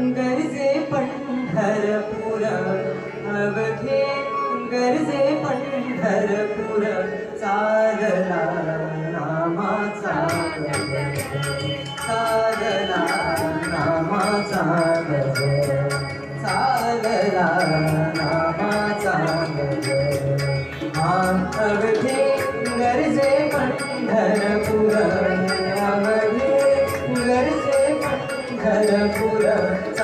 गरजे पंढरपूर. अवघे गरजे पंढरपूर. चालला नामाचा चालला नामाचा चालला नामाचा अवघे गरजे पंढरपूर. अवघे गरजे पंढरपूर.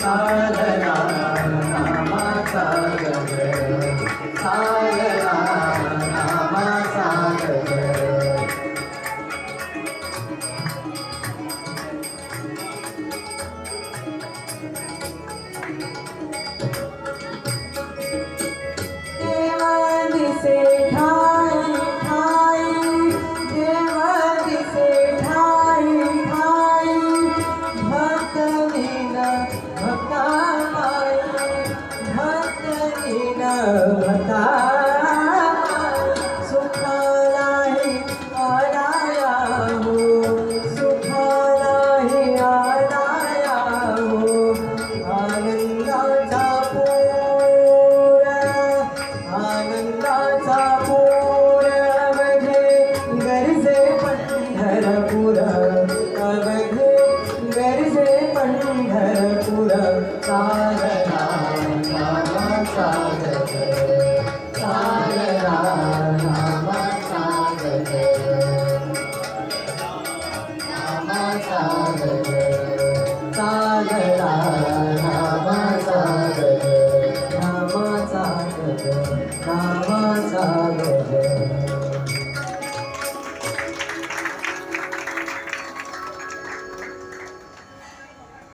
ಚಾಲನಾ नवता सुखालाही आलाया हो सुखालाही आलाया हो. आनंदाचा தாயே